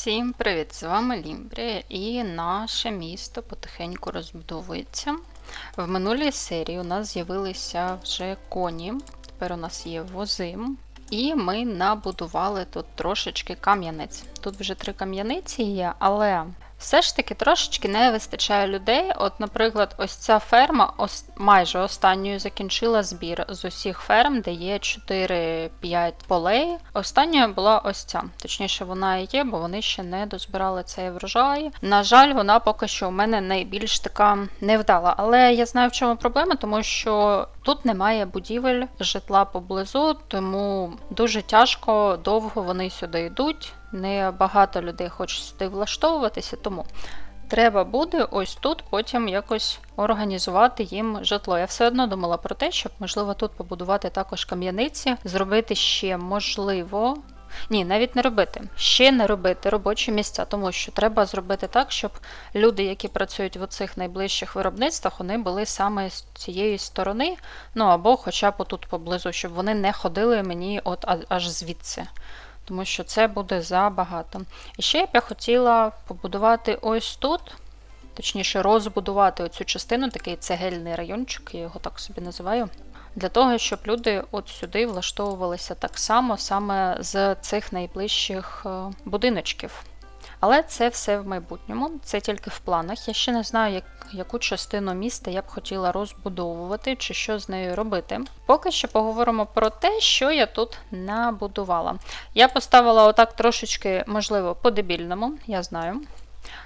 Всім привіт! З вами Лімбрія і наше місто потихеньку розбудовується. В минулій серії у нас з'явилися вже коні, тепер у нас є вози. І ми набудували тут трошечки кам'янець. Тут вже три кам'яниці є, але все ж таки трошечки не вистачає людей. От, наприклад, ось ця ферма ос- майже останньою закінчила збір з усіх ферм, де є 4-5 полей. Останньою була ось ця. Точніше, вона і є, бо вони ще не дозбирали цей врожай. На жаль, вона поки що у мене найбільш така невдала. Але я знаю, в чому проблема, тому що тут немає будівель, житла поблизу, тому дуже тяжко, довго вони сюди йдуть. Не багато людей хоче сюди влаштовуватися, тому треба буде ось тут потім якось організувати їм житло. Я все одно думала про те, щоб можливо тут побудувати також кам'яниці, зробити ще можливо. Ні, навіть не робити. Ще не робити робочі місця, тому що треба зробити так, щоб люди, які працюють в оцих найближчих виробництвах, вони були саме з цієї сторони, ну або хоча б отут поблизу, щоб вони не ходили мені от аж звідси тому що це буде забагато. І ще б я хотіла побудувати ось тут, точніше, розбудувати оцю частину, такий цегельний райончик, я його так собі називаю. Для того, щоб люди от сюди влаштовувалися так само, саме з цих найближчих е, будиночків. Але це все в майбутньому, це тільки в планах. Я ще не знаю, як, яку частину міста я б хотіла розбудовувати чи що з нею робити. Поки що поговоримо про те, що я тут набудувала. Я поставила отак трошечки, можливо, по-дебільному, я знаю.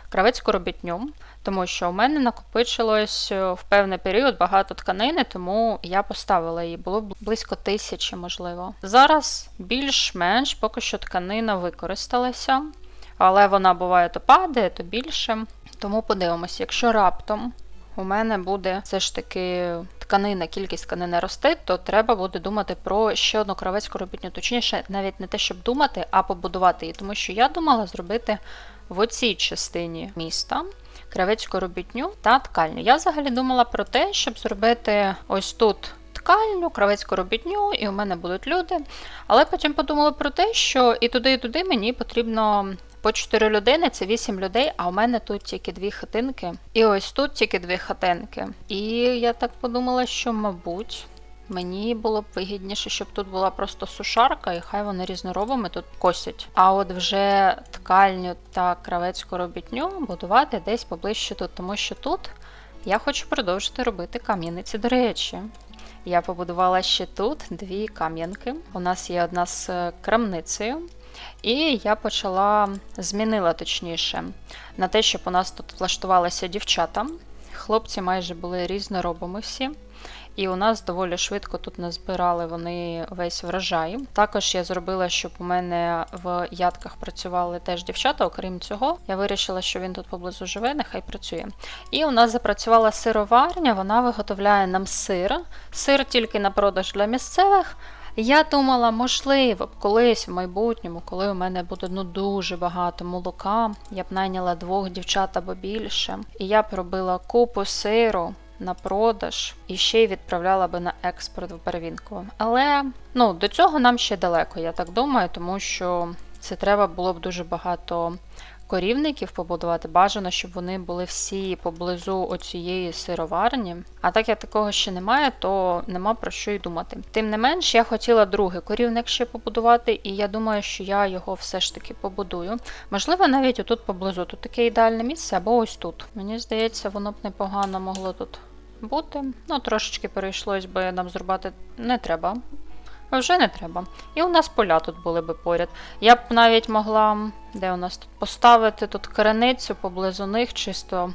Кравецьку робітню, тому що у мене накопичилось е, в певний період багато тканини, тому я поставила її. Було близько тисячі, можливо. Зараз більш-менш поки що тканина використалася, але вона буває то падає, то більше. Тому подивимося, якщо раптом у мене буде все ж таки тканина, кількість тканини рости, то треба буде думати про ще одну кравецьку робітню. Точніше, навіть не те, щоб думати, а побудувати її. Тому що я думала зробити в оцій частині міста кравецьку робітню та ткальню. Я взагалі думала про те, щоб зробити ось тут. Ткальню, кравецьку робітню, і у мене будуть люди. Але потім подумала про те, що і туди, і туди мені потрібно по 4 людини, це 8 людей, а у мене тут тільки дві хатинки. І ось тут тільки дві хатинки. І я так подумала, що, мабуть, мені було б вигідніше, щоб тут була просто сушарка, і хай вони різноробами тут косять. А от вже ткальню та кравецьку робітню будувати десь поближче тут, тому що тут я хочу продовжити робити кам'яниці. До речі, я побудувала ще тут дві кам'янки. У нас є одна з е, крамницею. І я почала змінила точніше на те, щоб у нас тут влаштувалися дівчата. Хлопці майже були різноробами всі. І у нас доволі швидко тут назбирали вони весь врожай. Також я зробила, щоб у мене в ядках працювали теж дівчата. Окрім цього, я вирішила, що він тут поблизу живе, нехай працює. І у нас запрацювала сироварня, вона виготовляє нам сир. Сир тільки на продаж для місцевих. Я думала, можливо, колись в майбутньому, коли у мене буде ну дуже багато молока, я б найняла двох дівчат або більше, і я б робила купу сиру на продаж і ще й відправляла би на експорт в Барвінково. Але ну до цього нам ще далеко, я так думаю, тому що це треба було б дуже багато корівників побудувати. Бажано, щоб вони були всі поблизу оцієї сироварні. А так як такого ще немає, то нема про що й думати. Тим не менш, я хотіла другий корівник ще побудувати, і я думаю, що я його все ж таки побудую. Можливо, навіть отут поблизу. Тут таке ідеальне місце, або ось тут. Мені здається, воно б непогано могло тут бути. Ну, трошечки перейшлось би нам зрубати не треба. Вже не треба. І у нас поля тут були би поряд. Я б навіть могла, де у нас тут поставити тут криницю поблизу них, чисто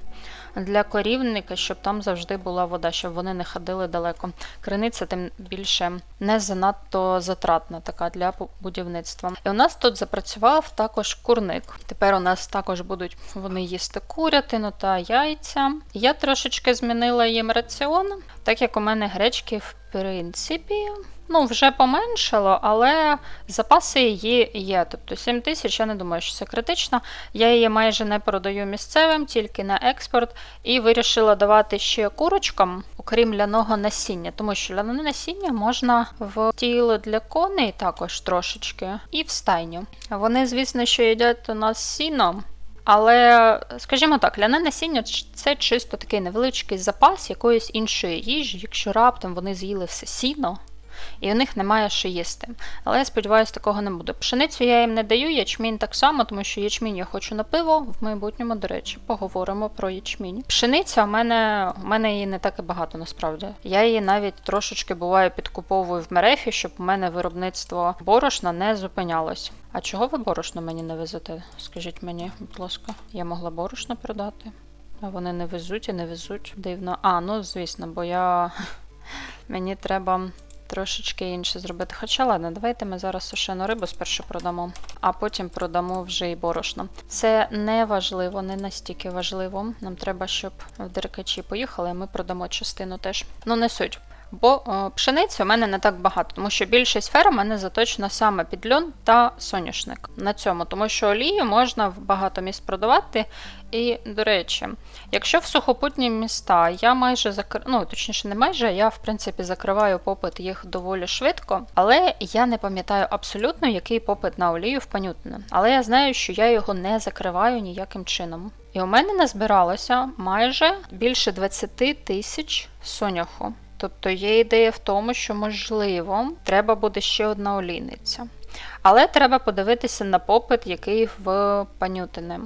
для корівника, щоб там завжди була вода, щоб вони не ходили далеко. Криниця тим більше не занадто затратна така для будівництва. І у нас тут запрацював також курник. Тепер у нас також будуть вони їсти курятину та яйця. Я трошечки змінила їм раціон, так як у мене гречки, в принципі. Ну, вже поменшало, але запаси її є. Тобто 7 тисяч, я не думаю, що це критично. Я її майже не продаю місцевим, тільки на експорт, і вирішила давати ще курочкам, окрім ляного насіння, тому що ляне насіння можна в тіло для коней також трошечки, і в стайню. Вони, звісно, що їдять у нас сіно. Але, скажімо так, ляне насіння це чисто такий невеличкий запас якоїсь іншої їжі, якщо раптом вони з'їли все сіно, і у них немає що їсти. Але я сподіваюся, такого не буде. Пшеницю я їм не даю, ячмінь так само, тому що ячмінь я хочу на пиво. В майбутньому, до речі, поговоримо про ячмінь. Пшениця у мене у мене її не так і багато насправді. Я її навіть трошечки буває підкуповую в мерефі, щоб у мене виробництво борошна не зупинялось. А чого ви борошно мені не везете? Скажіть мені, будь ласка, я могла борошно продати. А вони не везуть і не везуть. Дивно. А, ну звісно, бо я. Мені треба трошечки інше зробити. Хоча ладно, давайте ми зараз сушену рибу спершу продамо, а потім продамо вже і борошно. Це не важливо, не настільки важливо. Нам треба, щоб в деркачі поїхали, а ми продамо частину теж. Ну, не суть. Бо пшениці у мене не так багато, тому що більшість фер у мене заточена саме під льон та соняшник на цьому, тому що олію можна в багато місць продавати. І, до речі, якщо в сухопутні міста я майже закр... ну точніше, не майже, я в принципі закриваю попит їх доволі швидко, але я не пам'ятаю абсолютно, який попит на олію в Панютине. Але я знаю, що я його не закриваю ніяким чином. І у мене назбиралося майже більше 20 тисяч соняху. Тобто є ідея в тому, що можливо треба буде ще одна олійниця. Але треба подивитися на попит, який в Панютине.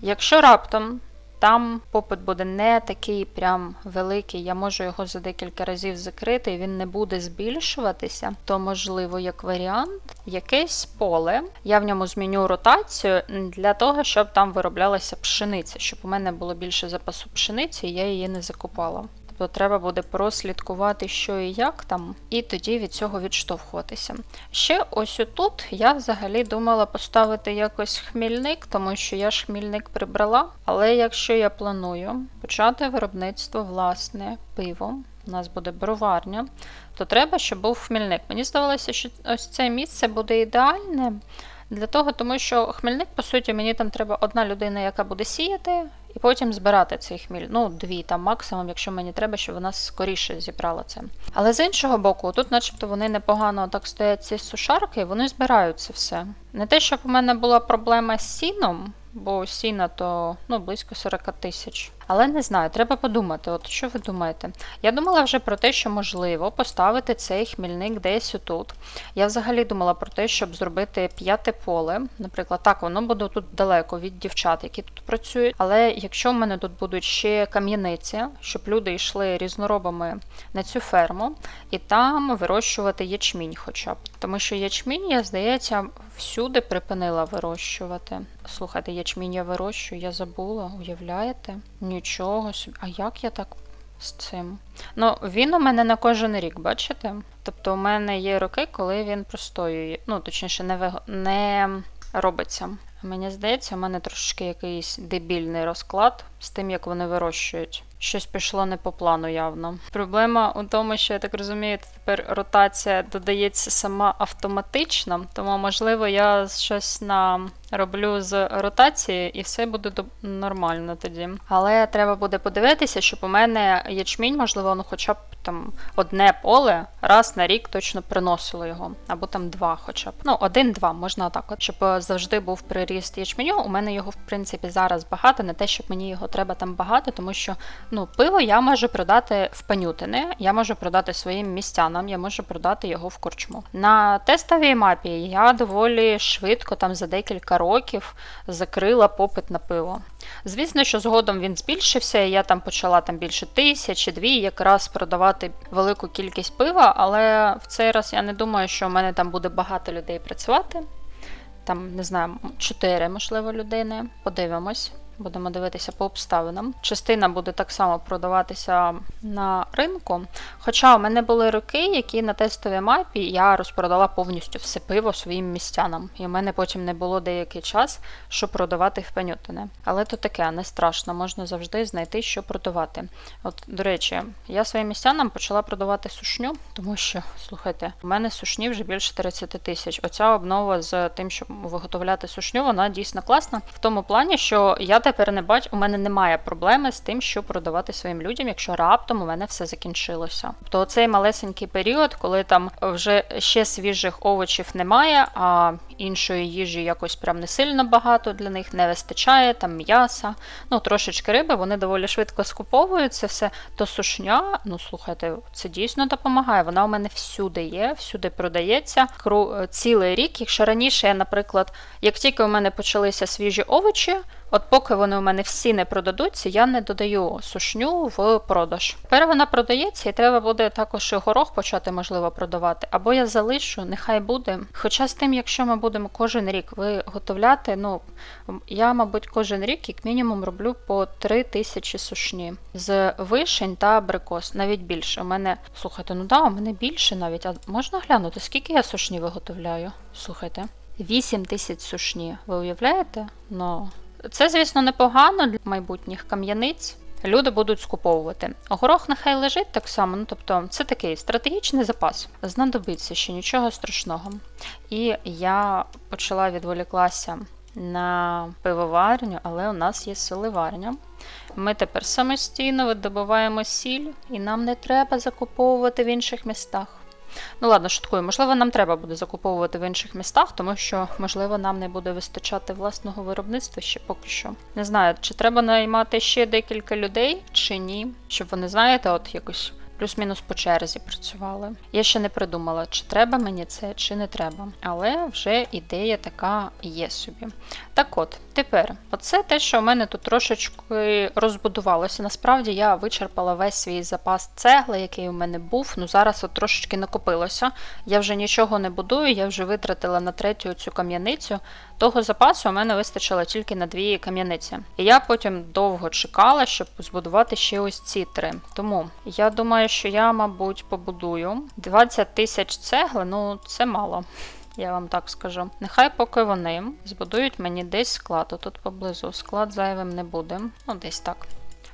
Якщо раптом там попит буде не такий прям великий, я можу його за декілька разів закрити, і він не буде збільшуватися, то можливо, як варіант, якесь поле. Я в ньому зміню ротацію для того, щоб там вироблялася пшениця, щоб у мене було більше запасу пшениці, і я її не закупала. Тобто треба буде прослідкувати, що і як там, і тоді від цього відштовхуватися. Ще ось отут я взагалі думала поставити якось хмільник, тому що я ж хмільник прибрала. Але якщо я планую почати виробництво власне пиво, у нас буде броварня, то треба, щоб був хмільник. Мені здавалося, що ось це місце буде ідеальне. Для того, тому що хмельник, по суті, мені там треба одна людина, яка буде сіяти, і потім збирати цей хміль. Ну, дві там максимум, якщо мені треба, щоб вона скоріше зібрала це. Але з іншого боку, тут, начебто, вони непогано так стоять ці сушарки, вони збирають це все. Не те, щоб у мене була проблема з сіном, бо сіна то ну, близько 40 тисяч. Але не знаю, треба подумати. От що ви думаєте? Я думала вже про те, що можливо поставити цей хмільник десь отут. Я взагалі думала про те, щоб зробити п'яте поле. Наприклад, так, воно буде тут далеко від дівчат, які тут працюють. Але якщо в мене тут будуть ще кам'яниці, щоб люди йшли різноробами на цю ферму, і там вирощувати ячмінь хоча б. Тому що ячмінь, я здається, всюди припинила вирощувати. Слухайте, ячмінь я вирощую, я забула, уявляєте? Нічого собі. А як я так з цим? Ну, він у мене на кожен рік, бачите? Тобто, у мене є роки, коли він простоює. Ну, точніше, не, виг... не робиться. Мені здається, у мене трошки якийсь дебільний розклад з тим, як вони вирощують. Щось пішло не по плану явно. Проблема у тому, що я так розумію, тепер ротація додається сама автоматично, тому можливо я щось на роблю з ротації і все буде нормально тоді. Але треба буде подивитися, щоб у мене ячмінь, можливо, ну хоча б там одне поле раз на рік точно приносило його, або там два, хоча б. Ну, один-два, можна так, от, щоб завжди був приріст ячменю. У мене його, в принципі, зараз багато, не те, щоб мені його треба там багато, тому що ну, пиво я можу продати в панютини, я можу продати своїм містянам, я можу продати його в корчму. На тестовій мапі я доволі швидко, там за декілька років, закрила попит на пиво. Звісно, що згодом він збільшився, і я там почала там більше тисячі, дві якраз продавати велику кількість пива, але в цей раз я не думаю, що в мене там буде багато людей працювати. Там, не знаю, чотири, можливо, людини. Подивимось. Будемо дивитися по обставинам. Частина буде так само продаватися на ринку. Хоча у мене були роки, які на тестовій мапі я розпродала повністю все пиво своїм містянам. І в мене потім не було деякий час, що продавати в пенютине. Але то таке, не страшно, можна завжди знайти, що продавати. От, до речі, я своїм містянам почала продавати сушню, тому що, слухайте, у мене сушні вже більше 30 тисяч. Оця обнова з тим, щоб виготовляти сушню, вона дійсно класна. В тому плані, що я тепер не бачу, у мене немає проблеми з тим, що продавати своїм людям, якщо раптом у мене все закінчилося. Тобто цей малесенький період, коли там вже ще свіжих овочів немає, а іншої їжі якось прям не сильно багато для них не вистачає, там м'яса, ну трошечки риби, вони доволі швидко скуповуються все. То сушня, ну слухайте, це дійсно допомагає. Вона у мене всюди є, всюди продається. Кру- Цілий рік. Якщо раніше я, наприклад, як тільки у мене почалися свіжі овочі, От поки вони у мене всі не продадуться, я не додаю сушню в продаж. Тепер вона продається, і треба буде також і горох почати, можливо, продавати. Або я залишу, нехай буде. Хоча з тим, якщо ми будемо кожен рік виготовляти, ну я, мабуть, кожен рік, як мінімум, роблю по 3 тисячі сушні з вишень та абрикос, навіть більше. У мене, слухайте, ну да, у мене більше навіть. А можна глянути, скільки я сушні виготовляю? Слухайте. 8 тисяч сушні. Ви уявляєте? Ну, це, звісно, непогано для майбутніх кам'яниць. Люди будуть скуповувати. Горох нехай лежить так само, ну тобто це такий стратегічний запас. Знадобиться ще нічого страшного. І я почала відволіклася на пивоварню, але у нас є соливарня. Ми тепер самостійно видобуваємо сіль, і нам не треба закуповувати в інших містах. Ну ладно, шуткую, можливо, нам треба буде закуповувати в інших містах, тому що, можливо, нам не буде вистачати власного виробництва ще поки що. Не знаю, чи треба наймати ще декілька людей, чи ні, щоб вони, знаєте, от якось. Плюс-мінус по черзі працювали. Я ще не придумала, чи треба мені це, чи не треба. Але вже ідея така є собі. Так от, тепер, оце те, що у мене тут трошечки розбудувалося. Насправді я вичерпала весь свій запас цегли, який у мене був. Ну зараз от трошечки накопилося. Я вже нічого не будую, я вже витратила на третю цю кам'яницю. Того запасу у мене вистачило тільки на дві кам'яниці. І я потім довго чекала, щоб збудувати ще ось ці три. Тому я думаю, що я, мабуть, побудую 20 тисяч цегли, ну це мало. Я вам так скажу. Нехай поки вони збудують мені десь склад. Тут поблизу склад зайвим не буде. Ну, десь так.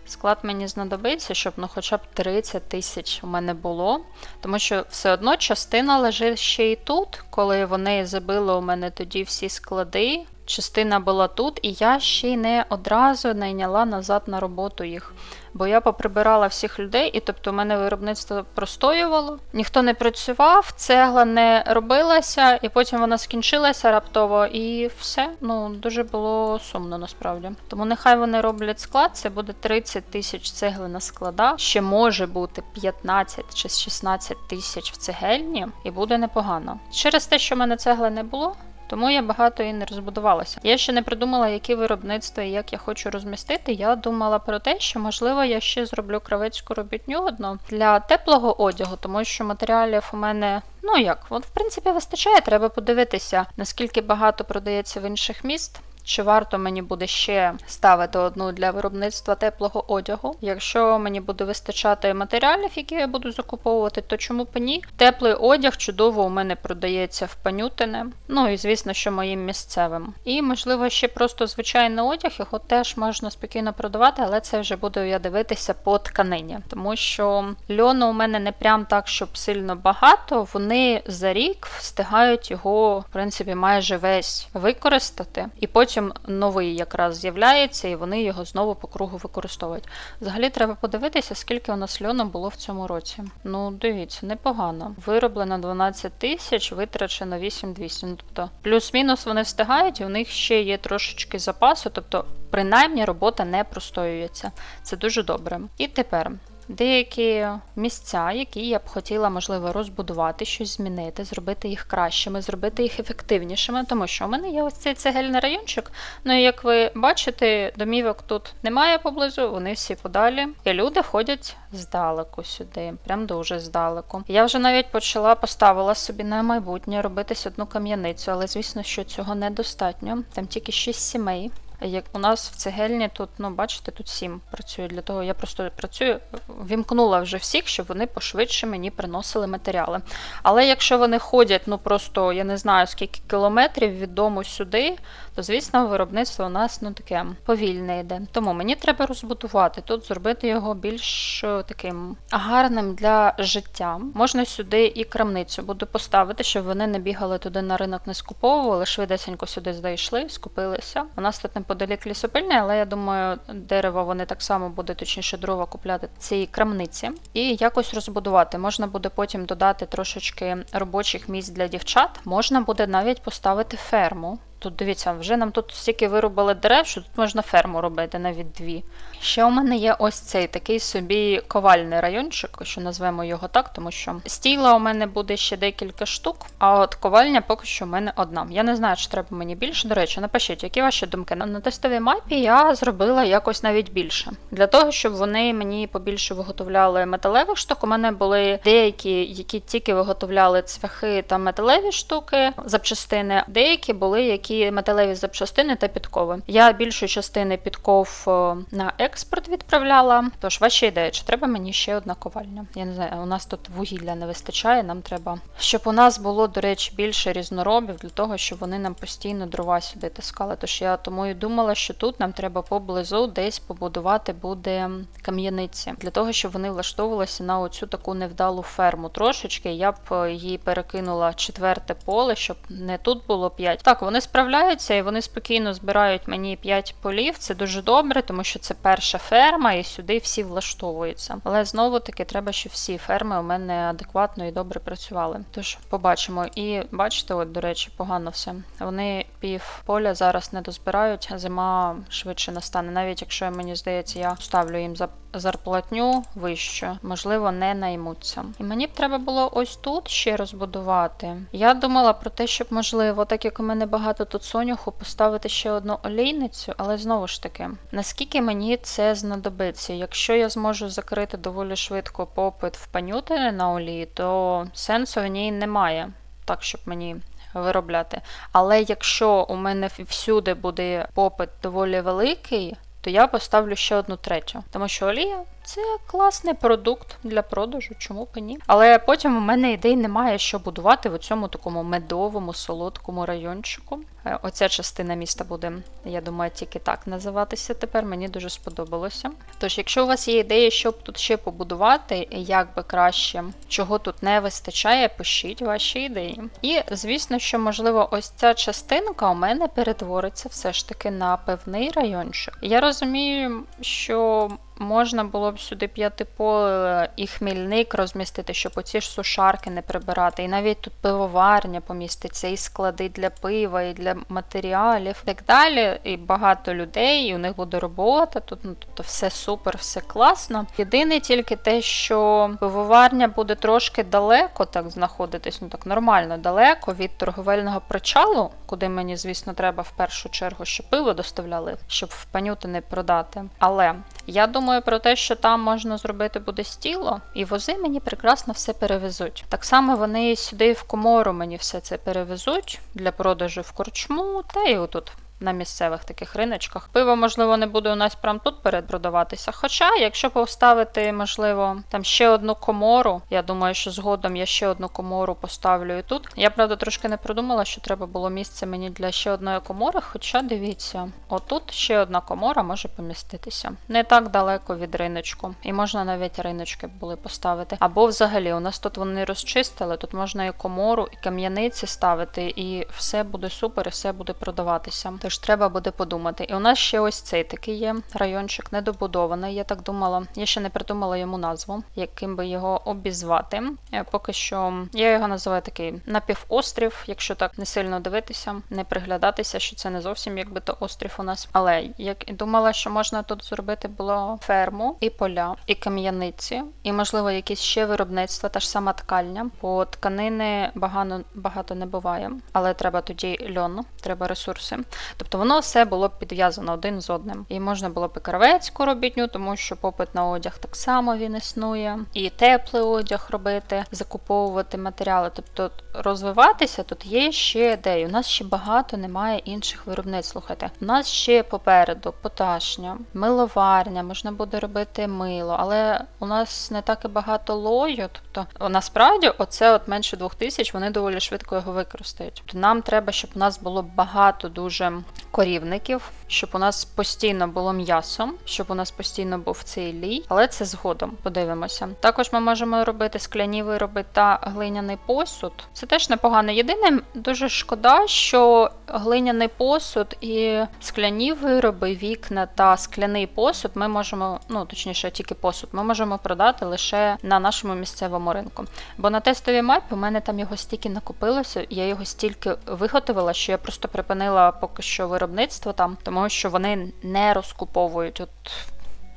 Склад мені знадобиться, щоб ну хоча б 30 тисяч у мене було. Тому що все одно частина лежить ще й тут, коли вони забили у мене тоді всі склади. Частина була тут, і я ще й не одразу найняла назад на роботу їх. Бо я поприбирала всіх людей, і тобто у мене виробництво простоювало, ніхто не працював, цегла не робилася, і потім вона скінчилася раптово, і все. Ну дуже було сумно насправді. Тому нехай вони роблять склад. Це буде 30 тисяч цегли на складах. Ще може бути 15 чи 16 тисяч в цегельні, і буде непогано. Через те, що в мене цегли не було. Тому я багато і не розбудувалася. Я ще не придумала, які виробництва і як я хочу розмістити. Я думала про те, що можливо я ще зроблю кравецьку робітню одну для теплого одягу, тому що матеріалів у мене. Ну як, от в принципі вистачає, треба подивитися, наскільки багато продається в інших міст. Чи варто мені буде ще ставити одну для виробництва теплого одягу? Якщо мені буде вистачати матеріалів, які я буду закуповувати, то чому б ні? Теплий одяг чудово у мене продається в панютине. Ну і звісно, що моїм місцевим. І можливо ще просто звичайний одяг, його теж можна спокійно продавати, але це вже буду я дивитися по тканині, тому що льону у мене не прям так, щоб сильно багато. Вони за рік встигають його, в принципі, майже весь використати, і потім новий якраз з'являється, і вони його знову по кругу використовують. Взагалі треба подивитися, скільки у нас льону було в цьому році. Ну, дивіться, непогано. Вироблено 12 тисяч, витрачено 8200. Ну, тобто, плюс-мінус вони встигають, і у них ще є трошечки запасу, тобто, принаймні, робота не простоюється. Це дуже добре. І тепер. Деякі місця, які я б хотіла, можливо, розбудувати, щось змінити, зробити їх кращими, зробити їх ефективнішими, тому що у мене є ось цей цегельний райончик. Ну і як ви бачите, домівок тут немає поблизу, вони всі подалі. І люди ходять здалеку сюди, прям дуже здалеку. Я вже навіть почала поставила собі на майбутнє робитись одну кам'яницю, але звісно, що цього недостатньо. Там тільки 6 сімей. Як у нас в цегельні тут, ну бачите, тут сім працює. Для того я просто працюю, вімкнула вже всіх, щоб вони пошвидше мені приносили матеріали. Але якщо вони ходять, ну просто я не знаю скільки кілометрів від дому сюди, то звісно виробництво у нас ну таке повільне йде. Тому мені треба розбудувати тут, зробити його більш таким гарним для життя. Можна сюди і крамницю буду поставити, щоб вони не бігали туди на ринок, не скуповували, швидесенько сюди зайшли, скупилися. У нас тут неподалік лісопильня, але я думаю, дерево вони так само буде, точніше, дрова купляти в цій крамниці і якось розбудувати. Можна буде потім додати трошечки робочих місць для дівчат. Можна буде навіть поставити ферму. Тут дивіться, вже нам тут стільки вирубали дерев, що тут можна ферму робити, навіть дві. Ще у мене є ось цей такий собі ковальний райончик, що назвемо його так, тому що стіла у мене буде ще декілька штук, а от ковальня поки що в мене одна. Я не знаю, чи треба мені більше. До речі, напишіть, які ваші думки. На тестовій мапі я зробила якось навіть більше. Для того, щоб вони мені побільше виготовляли металевих штук. У мене були деякі, які тільки виготовляли цвяхи та металеві штуки, запчастини, деякі були, які металеві запчастини та підкови. Я більшу частини підков е, на експорт відправляла. Тож ваші ідеї, чи треба мені ще одна ковальня? Я не знаю, у нас тут вугілля не вистачає. Нам треба, щоб у нас було, до речі, більше різноробів для того, щоб вони нам постійно дрова сюди тискали. Тож я тому і думала, що тут нам треба поблизу десь побудувати буде кам'яниці для того, щоб вони влаштовувалися на оцю таку невдалу ферму. Трошечки я б е, її перекинула четверте поле, щоб не тут було п'ять. Так, вони справляються і вони спокійно збирають мені п'ять полів. Це дуже добре, тому що це перша ферма, і сюди всі влаштовуються. Але знову таки треба, щоб всі ферми у мене адекватно і добре працювали. Тож побачимо. І бачите, от, до речі, погано все. Вони пів поля зараз не дозбирають, зима швидше настане. Навіть якщо мені здається, я ставлю їм за зарплатню вищу, можливо, не наймуться. І мені б треба було ось тут ще розбудувати. Я думала про те, щоб можливо, так як у мене багато тут соняху, поставити ще одну олійницю, але знову ж таки, наскільки мені це знадобиться? Якщо я зможу закрити доволі швидко попит в панютини на олії, то сенсу в ній немає, так щоб мені. Виробляти. Але якщо у мене всюди буде попит доволі великий, то я поставлю ще одну третю. Тому що олія це класний продукт для продажу, чому б ні. Але потім у мене ідей немає, що будувати в цьому такому медовому, солодкому райончику. Е, Оця частина міста буде, я думаю, тільки так називатися тепер. Мені дуже сподобалося. Тож, якщо у вас є ідеї, що б тут ще побудувати, як би краще, чого тут не вистачає, пишіть ваші ідеї. І, звісно, що, можливо, ось ця частинка у мене перетвориться все ж таки на певний райончик. Я розумію, що. Можна було б сюди п'ятиполе і хмільник розмістити, щоб оці ж сушарки не прибирати. І навіть тут пивоварня поміститься, і склади для пива, і для матеріалів, так далі. І багато людей, і у них буде робота. Тут ну, тобто все супер, все класно. Єдине тільки те, що пивоварня буде трошки далеко так знаходитись, ну так нормально далеко від торговельного причалу, куди мені, звісно, треба в першу чергу, щоб пиво доставляли, щоб в панюти не продати. Але я думаю про те, що там можна зробити буде стіло, і вози мені прекрасно все перевезуть. Так само вони сюди в комору мені все це перевезуть для продажу в корчму, та й отут. На місцевих таких риночках. Пиво, можливо, не буде у нас прямо тут перепродаватися. Хоча, якщо поставити, можливо, там ще одну комору, я думаю, що згодом я ще одну комору поставлю і тут. Я, правда, трошки не продумала, що треба було місце мені для ще одної комори. Хоча дивіться, отут ще одна комора може поміститися. Не так далеко від риночку. І можна навіть риночки були поставити. Або взагалі, у нас тут вони розчистили, тут можна і комору, і кам'яниці ставити, і все буде супер, і все буде продаватися. Тож треба буде подумати. І у нас ще ось цей такий є райончик недобудований. Я так думала, я ще не придумала йому назву, яким би його обізвати. Е, Поки що я його називаю такий напівострів, якщо так не сильно дивитися, не приглядатися, що це не зовсім якби то острів у нас. Але як і думала, що можна тут зробити було ферму і поля, і кам'яниці, і можливо якісь ще виробництва, та ж сама ткальня, бо тканини багато, багато не буває, але треба тоді льон, треба ресурси. Тобто воно все було підв'язано один з одним. І можна було б і кравецьку робітню, тому що попит на одяг так само він існує, і теплий одяг робити, закуповувати матеріали. Тобто розвиватися тут є ще де. У нас ще багато немає інших виробництв. Слухайте, у нас ще попереду поташня, миловарня, можна буде робити мило, але у нас не так і багато лою. Тобто, насправді, оце от менше двох тисяч, вони доволі швидко його використають. Тобто нам треба, щоб у нас було багато дуже корівників, щоб у нас постійно було м'ясо, щоб у нас постійно був цей лій, але це згодом подивимося. Також ми можемо робити скляні вироби та глиняний посуд. Це теж непогано. Єдине, дуже шкода, що глиняний посуд і скляні вироби, вікна та скляний посуд ми можемо, ну точніше, тільки посуд, ми можемо продати лише на нашому місцевому ринку. Бо на тестовій мапі у мене там його стільки накопилося, я його стільки виготовила, що я просто припинила поки що виробництво там, тому що вони не розкуповують. От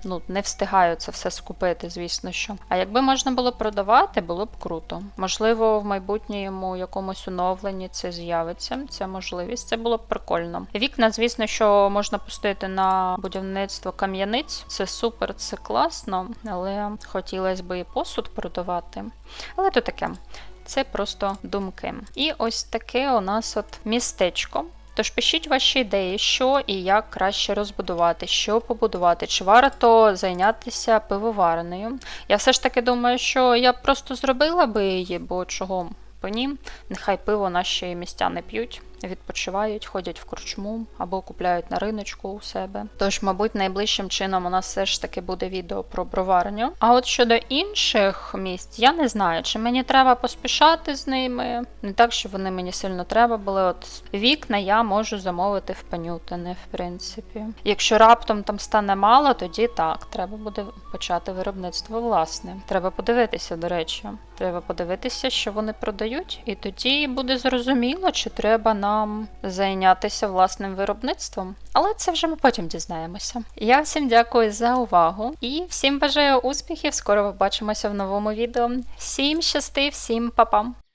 ну не встигаю це все скупити, звісно що. А якби можна було продавати, було б круто. Можливо, в майбутньому якомусь оновленні це з'явиться. Ця можливість. Це було б прикольно. Вікна, звісно, що можна пустити на будівництво кам'яниць. Це супер, це класно, але хотілося б і посуд продавати. Але то таке. Це просто думки. І ось таке у нас от містечко. Тож пишіть ваші ідеї, що і як краще розбудувати, що побудувати, чи варто зайнятися пивоварнею. Я все ж таки думаю, що я просто зробила би її, бо чого по ні. Нехай пиво наші містяни п'ють, відпочивають, ходять в корчму або купляють на риночку у себе. Тож, мабуть, найближчим чином у нас все ж таки буде відео про броварню. А от щодо інших місць, я не знаю, чи мені треба поспішати з ними. Не так, що вони мені сильно треба були. От вікна я можу замовити в панютини, в принципі. Якщо раптом там стане мало, тоді так, треба буде почати виробництво власне. Треба подивитися, до речі. Треба подивитися, що вони продають, і тоді буде зрозуміло, чи треба нам зайнятися власним виробництвом. Але це вже ми потім дізнаємося. Я всім дякую за увагу і всім бажаю успіхів. Скоро побачимося в новому відео. Всім щасти, всім па-па!